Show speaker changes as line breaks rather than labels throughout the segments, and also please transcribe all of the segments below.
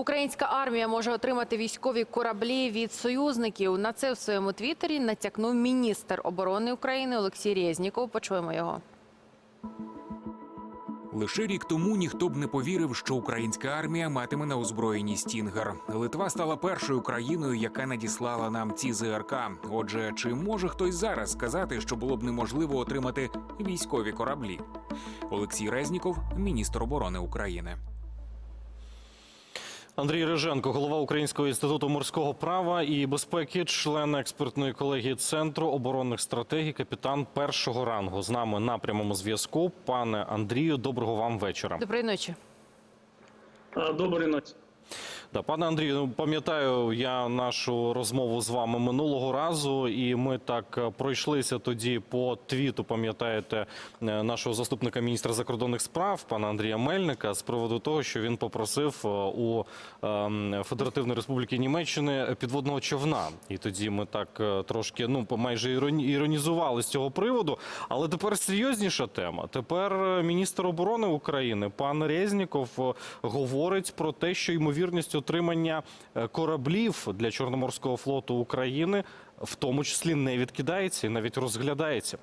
Українська армія може отримати військові кораблі від союзників. На це в своєму твіттері натякнув міністр оборони України Олексій Резніков. Почуємо його.
Лише рік тому ніхто б не повірив, що українська армія матиме на озброєнні стінгер. Литва стала першою країною, яка надіслала нам ці ЗРК. Отже, чи може хтось зараз сказати, що було б неможливо отримати військові кораблі? Олексій Резніков, міністр оборони України.
Андрій Риженко, голова Українського інституту морського права і безпеки, член експертної колегії Центру оборонних стратегій, капітан першого рангу. З нами на прямому зв'язку. Пане Андрію, доброго вам вечора.
Доброї ночі.
А, Доброї ночі.
Да, пане Андрію, ну, пам'ятаю я нашу розмову з вами минулого разу, і ми так е, пройшлися тоді по твіту. Пам'ятаєте е, нашого заступника міністра закордонних справ, пана Андрія Мельника, з приводу того, що він попросив е, у ем, Федеративної Республіки Німеччини підводного човна. І тоді ми так трошки ну майже іроні- іронізували з цього приводу. Але тепер серйозніша тема. Тепер міністр оборони України пан Резніков говорить про те, що ймовірність отримання е, кораблів для Чорноморського флоту України в тому числі не відкидається і навіть розглядається.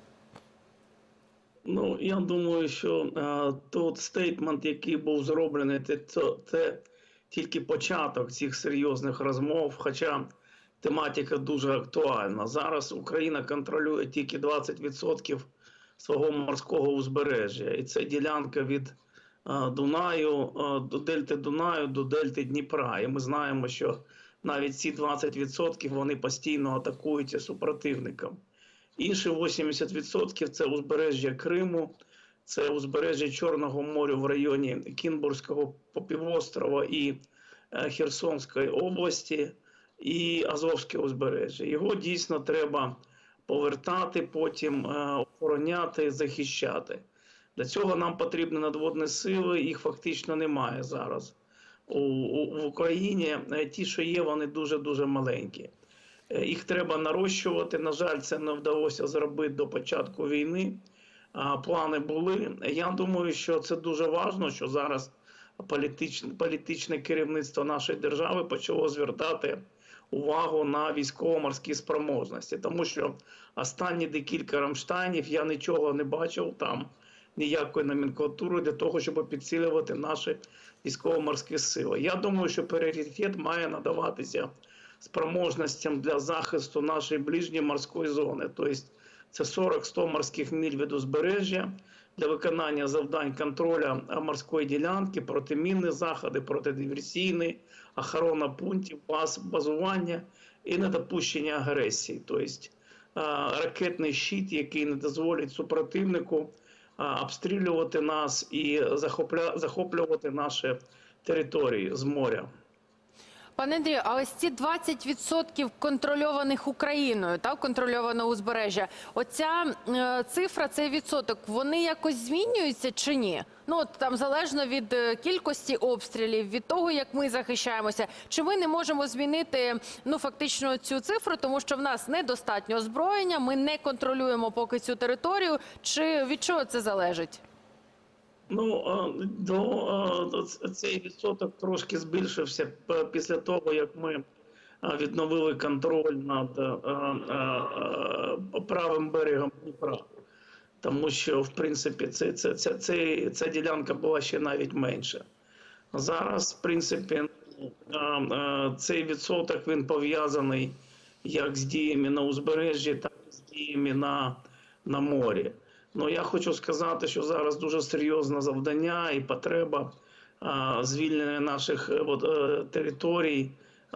Ну я думаю, що е, тот стейтмент, який був зроблений, це, це, це тільки початок цих серйозних розмов. Хоча тематика дуже актуальна. Зараз Україна контролює тільки 20% свого морського узбережжя, і це ділянка від Дунаю е, до дельти Дунаю до дельти Дніпра. І ми знаємо, що навіть ці 20% вони постійно атакуються супротивником. Інші 80% це узбережжя Криму, це узбережжя Чорного моря в районі Кінбурзького півострова і е, Херсонської області, і Азовське узбережжя. Його дійсно треба повертати, потім е, охороняти, захищати. Для цього нам потрібні надводні сили, їх фактично немає зараз. У, у, в Україні е, ті, що є, вони дуже дуже маленькі. Е, Їх треба нарощувати. На жаль, це не вдалося зробити до початку війни. А, Плани були. Я думаю, що це дуже важливо, що зараз політичне, політичне керівництво нашої держави почало звертати увагу на військово-морські спроможності, тому що останні декілька рамштайнів я нічого не бачив там. Ніякої номенклатури для того, щоб підсилювати наші військово-морські сили. Я думаю, що пріоритет має надаватися спроможностям для захисту нашої ближньої морської зони. Тобто це 40-100 морських миль від узбережжя для виконання завдань контролю морської ділянки, протимінні заходи, протидиверсійні, охорона пунктів, баз, базування і недопущення агресії. Тобто ракетний щит, який не дозволить супротивнику обстрілювати нас і захоплювати наші території з моря.
Пане Андрію, а ось ці 20% контрольованих Україною, так, контрольованого узбережжя, оця е, цифра, цей відсоток, вони якось змінюються чи ні? Ну от там залежно від е, кількості обстрілів, від того, як ми захищаємося, чи ми не можемо змінити ну фактично цю цифру, тому що в нас недостатньо озброєння, ми не контролюємо поки цю територію. Чи від чого це залежить?
Ну е, до е, цей відсоток трошки збільшився після того, як ми е, відновили контроль над правим берегом Дніпра. Тому що, в принципі, це, це, це, це, ця ділянка була ще навіть менша. Зараз, в принципі, цей відсоток він пов'язаний як з діями на узбережжі, так і з діями на, на морі. Ну я хочу сказати, що зараз дуже серйозне завдання і потреба а, звільнення наших е, от, е, територій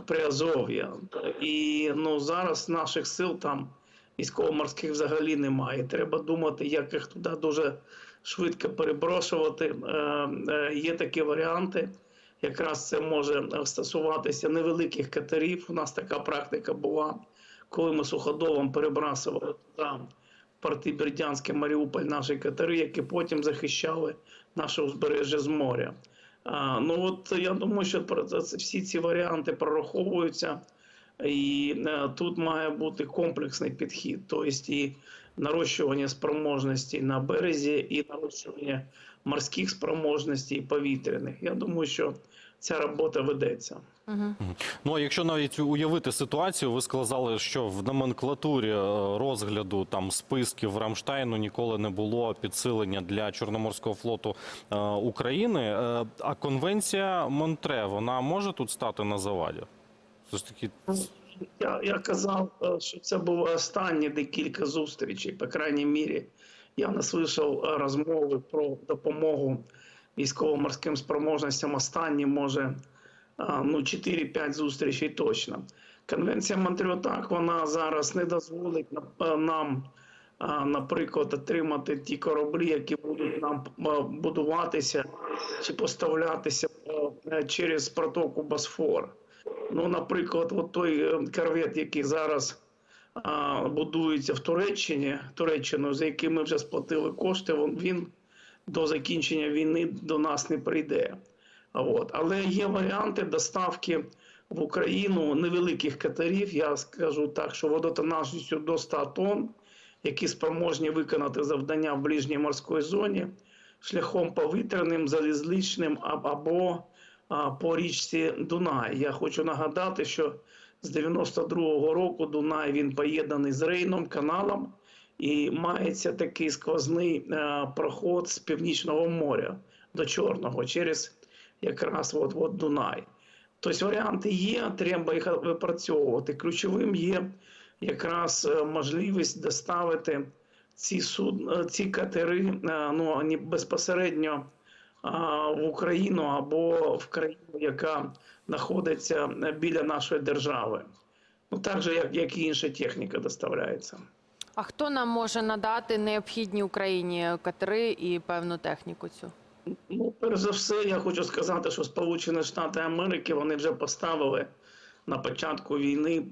Приазов'я. І ну зараз наших сил там військово-морських взагалі немає. Треба думати, як їх туди дуже швидко переброшувати. Е, е, є такі варіанти. Якраз це може стосуватися невеликих катерів. У нас така практика була, коли ми суходолом перебрасували там порти Бердянське, Маріуполь, наші катери, які потім захищали наше узбережжя з моря. А, ну от я думаю, що всі ці варіанти прораховуються, і е, тут має бути комплексний підхід, тобто і нарощування спроможностей на березі, і нарощування морських спроможностей повітряних. Я думаю, що ця робота ведеться.
Ну а якщо навіть уявити ситуацію, ви сказали, що в номенклатурі е, розгляду там списків Рамштайну ніколи не було підсилення для Чорноморського флоту е, України. Е, а конвенція Монтре вона може тут стати на заваді? Все ж таки,
Я, я казав, що це були останні декілька зустрічей. По крайній мірі, я не слышав розмови про допомогу військово-морським спроможностям. Останні, може, ну, 4-5 зустрічей точно. Конвенція Монтріо так, вона зараз не дозволить е, нам, наприклад, отримати ті кораблі, які будуть нам е, будуватися чи поставлятися е, через протоку Босфор. Ну, наприклад, от той корвет, який зараз будується в Туреччині, Туреччину, за яким ми вже сплатили кошти, він до закінчення війни до нас не прийде. От. Але є варіанти доставки в Україну невеликих катерів. Я скажу так, що водотонажністю до 100 тонн, які спроможні виконати завдання в ближній морській зоні шляхом повітряним, залізличним аб- або по річці Дунай. Я хочу нагадати, що з 92-го року Дунай він поєднаний з Рейном, каналом, і мається такий сквозний е, проход з Північного моря до Чорного через якраз от, от Дунай. Тобто варіанти є, треба їх випрацьовувати. Ключовим є якраз е, можливість доставити ці суд, е, ці катери е, ну, безпосередньо в Україну або в країну, яка знаходиться біля нашої держави. Ну, так же, як, як і інша техніка доставляється.
А хто нам може надати необхідні Україні катери і певну техніку цю?
Ну, перш за все, я хочу сказати, що Сполучені Штати Америки вони вже поставили на початку війни,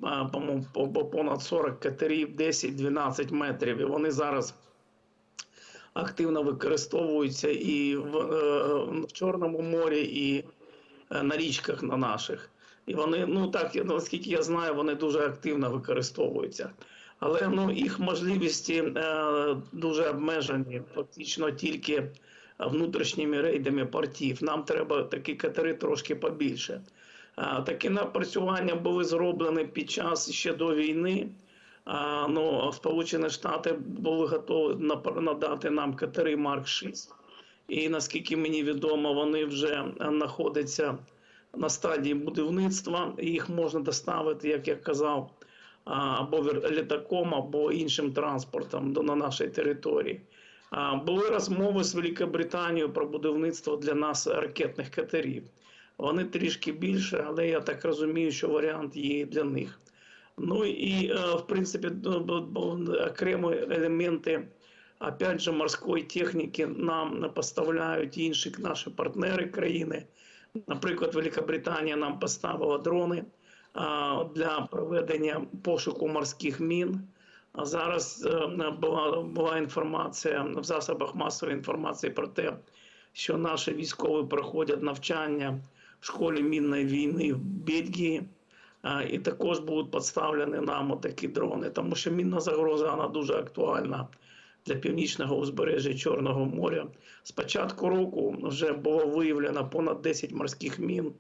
по- по понад 40 катерів, 10-12 метрів. І вони зараз активно використовуються і в, е, в Чорному морі, і е, на річках на наших. І вони, ну так, наскільки я знаю, вони дуже активно використовуються. Але ну, їх можливості е, дуже обмежені, фактично тільки внутрішніми рейдами портів. Нам треба такі катери трошки побільше. Такі напрацювання були зроблені під час ще до війни. Ну, Сполучені Штати були готові надати нам катери Марк 6. І наскільки мені відомо, вони вже знаходяться на стадії будівництва. Їх можна доставити, як я казав, або літаком, або іншим транспортом на нашій території. Були розмови з Великобританією про будівництво для нас ракетних катерів. Вони трішки більше, але я так розумію, що варіант є для них. Ну і е, в принципі б- б- елементи опять же морської техніки нам поставляють інші наші партнери країни. Наприклад, Великобританія нам поставила дрони для проведення пошуку морських мін. Зараз е, була, була інформація в засобах масової інформації про те, що наші військові проходять навчання в школі мінної війни в Бельгії. І також будуть підставлені нам такі дрони, тому що мінна загроза вона дуже актуальна для північного узбережжя Чорного моря. З початку року вже було виявлено понад 10 морських мін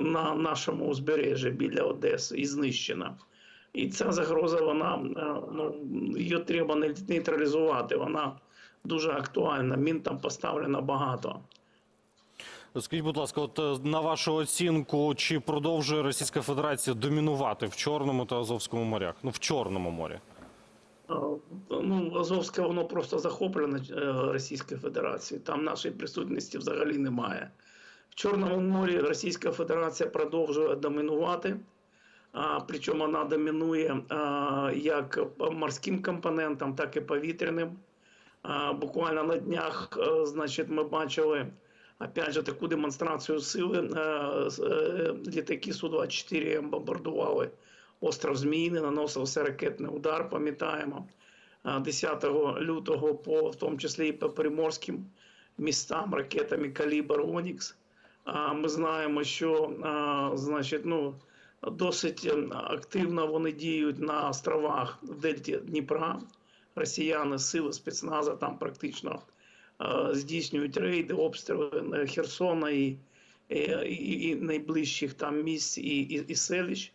на нашому узбережжі біля Одеси і знищено. І ця загроза, вона е, ну її треба нейтралізувати. Вона дуже актуальна. Мін там поставлено багато.
скажіть, будь ласка, от е, на вашу оцінку, чи продовжує Російська Федерація домінувати в Чорному та Азовському морях? Ну, в Чорному морі.
Е, Ну, Азовське воно просто захоплене Російською Федерацією. Там нашої присутності взагалі немає. В Чорному морі Російська Федерація продовжує домінувати. Причому вона домінує як морським компонентам, так і повітряним. Буквально на днях, е, значить, ми бачили опять же таку демонстрацію сили. Е, е, Літаки Су-24 бомбардували остров Зміїний, наносився ракетний удар, пам'ятаємо. 10 лютого, по в тому числі і по приморським містам ракетами калібр Онікс. Ми знаємо, що значить, ну, досить е, активно вони діють на островах в Дельті Дніпра. Росіяни, сили спецназа там практично е, здійснюють рейди, обстріли е, Херсона і, е, і, і найближчих там місць і, і, і селищ.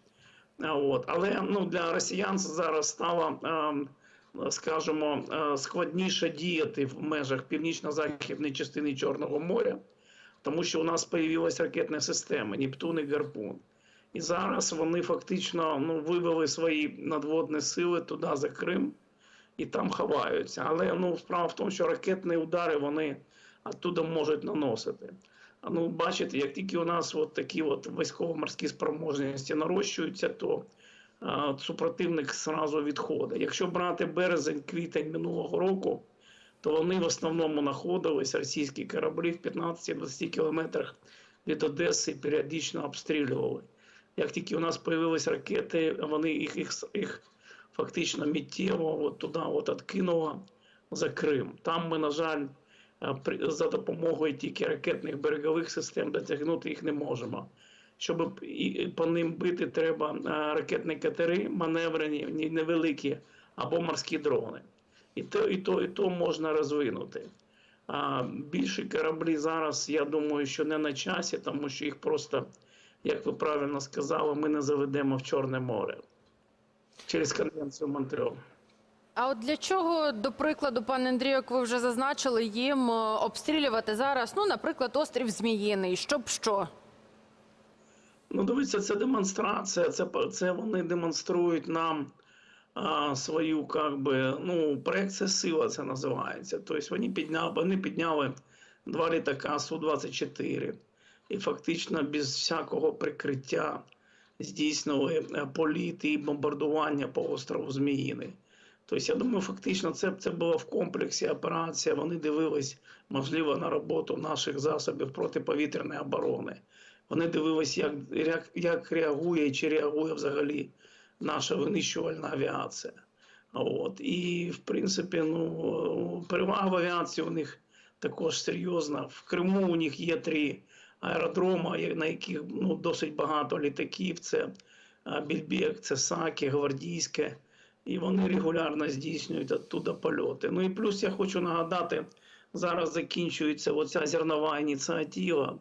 От. Але ну, для росіян зараз стало, ем, скажімо, складніше діяти в межах північно-західної частини Чорного моря, тому що у нас з'явилися ракетні системи Нептун і Гарпун. І зараз вони фактично ну, вивели свої надводні сили туди за Крим і там ховаються. Але ну, справа в тому, що ракетні удари вони оттуда можуть наносити. А ну, бачите, як тільки у нас от такі от військово-морські спроможності нарощуються, то а, супротивник зразу відходить. Якщо брати березень, квітень минулого року, то вони в основному знаходились, російські кораблі в 15-20 кілометрах від Одеси періодично обстрілювали. Як тільки у нас з'явилися ракети, вони їх, їх, їх фактично миттєво от туди от откинуло за Крим. Там ми, на жаль, е, за допомогою тільки ракетних берегових систем дотягнути їх не можемо. Щоб по ним бити, треба е, ракетні катери, маневрені, невеликі, або морські дрони. І то, і то, і то можна розвинути. А більші кораблі зараз, я думаю, що не на часі, тому що їх просто, як ви правильно сказали, ми не заведемо в Чорне море через конвенцію Монтреалу.
А от для чого, до прикладу, пане Андрію, як ви вже зазначили, їм е, обстрілювати зараз, ну, наприклад, острів Зміїний, щоб що?
Ну, дивіться, це демонстрація. Це, це вони демонструють нам а, свою, как би, ну, проекція сила це називається. Тобто вони підняли, вони підняли два літака Су-24 і фактично без всякого прикриття здійснили е, політи і бомбардування по острову Зміїний. Тобто, я думаю, фактично це, це було в комплексі операція. Вони дивились, можливо, на роботу наших засобів протиповітряної оборони. Вони дивились, як, як, як реагує чи реагує взагалі наша винищувальна авіація. От. І, в принципі, ну, перевага в авіації у них також серйозна. В Криму у них є три аеродроми, на яких ну, досить багато літаків. Це а, Більбек, це Сакі, Гвардійське. І вони регулярно здійснюють оттуда польоти. Ну і плюс я хочу нагадати, зараз закінчується оця зернова ініціатива.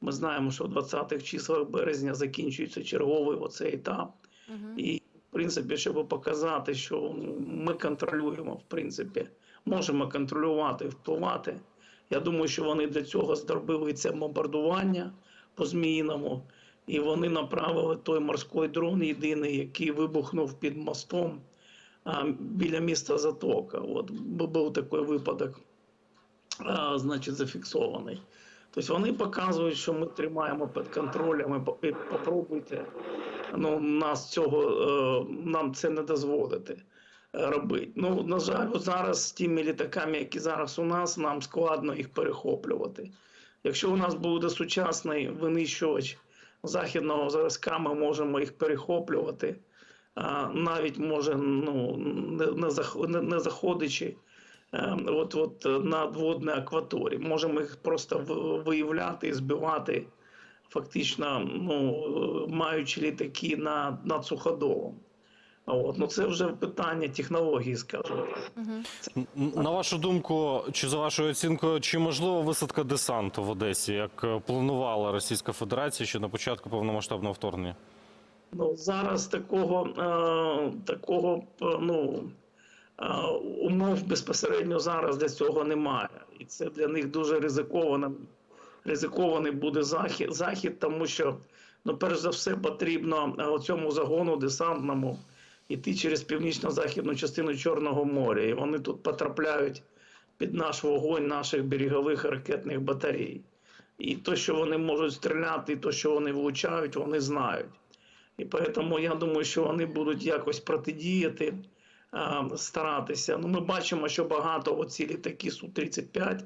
Ми знаємо, що в 20-х числах березня закінчується черговий оцей етап. І, в принципі, щоб показати, що ну, ми контролюємо, в принципі, можемо контролювати, впливати. Я думаю, що вони для цього зробили це бомбардування по Зміїному, і вони направили той морський дрон єдиний, який вибухнув під мостом а, біля міста Затока. От був такий випадок, а, значить, зафіксований. Тобто вони показують, що ми тримаємо під контролем. і по- Попробуйте ну, нас цього, е, нам це не дозволити робити. Ну, на жаль, зараз з тими літаками, які зараз у нас, нам складно їх перехоплювати. Якщо у нас буде сучасний винищувач західного зразка, ми можемо їх перехоплювати, навіть може ну, не, заходячи е, от, от, на надводні акваторії. Можемо їх просто виявляти і збивати фактично ну, маючи літаки на, над суходолом. От. Ну, це вже питання технології, так.
Н- На вашу думку, чи за вашою оцінкою, чи можливо висадка десанту в Одесі, як е, планувала Російська Федерація ще на початку повномасштабного вторгнення?
Ну, зараз такого, е, такого е, ну, е, умов безпосередньо зараз для цього немає. І це для них дуже ризиковано. Ризикований буде захід, захід, тому що, ну, перш за все, потрібно е, цьому загону десантному йти через північно-західну частину Чорного моря. І вони тут потрапляють під наш вогонь наших берегових ракетних батарей. І то, що вони можуть стріляти, і то, що вони влучають, вони знають. І тому я думаю, що вони будуть якось протидіяти, старатися. Ну, ми бачимо, що багато оці літаки Су-35,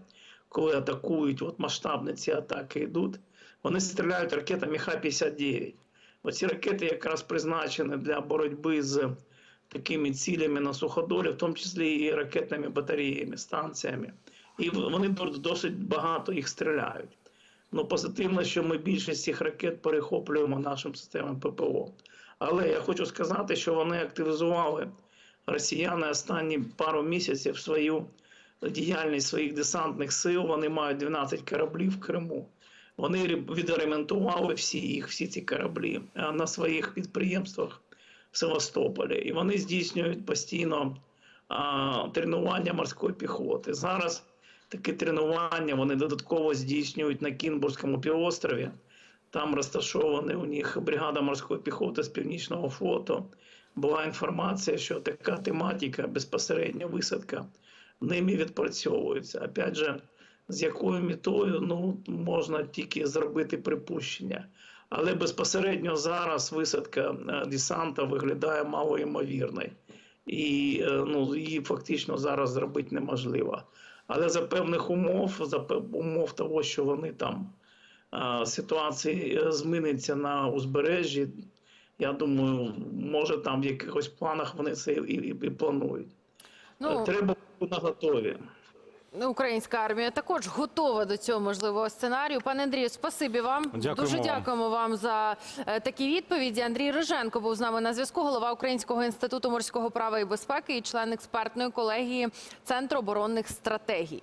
коли атакують, от масштабні ці атаки йдуть, вони стріляють ракетами Х-59. Оці ракети якраз призначені для боротьби з такими цілями на суходолі, в тому числі і ракетними батареями, станціями. І вони до- досить багато їх стріляють. Ну, позитивно, що ми більшість цих ракет перехоплюємо нашим системам ППО. Але я хочу сказати, що вони активізували росіяни останні пару місяців свою діяльність своїх десантних сил. Вони мають 12 кораблів в Криму. Вони ре- відремонтували всі їх, всі ці кораблі е, на своїх підприємствах в Севастополі, і вони здійснюють постійно а, тренування морської піхоти. Зараз такі тренування вони додатково здійснюють на Кінбурзькому півострові. Там розташована у них бригада морської піхоти з північного флоту. Була інформація, що така тематика, безпосередньо висадка, ними відпрацьовується. Опять же, з якою метою ну, можна тільки зробити припущення. Але безпосередньо зараз висадка е, десанта виглядає малоймовірною. І е, ну, її фактично зараз зробити неможливо. Але за певних умов, за умов того, що вони там ситуація е, зміниться на узбережжі, я думаю, може там в якихось планах вони це і, і, і планують.
Ну,
Треба бути наготові.
Українська армія також готова до цього можливого сценарію. Пане Андрію, спасибі вам.
Дякуємо
Дуже дякуємо вам за е, такі відповіді. Андрій Риженко був з нами на зв'язку. Голова Українського інституту морського права і безпеки і член експертної колегії Центру оборонних стратегій.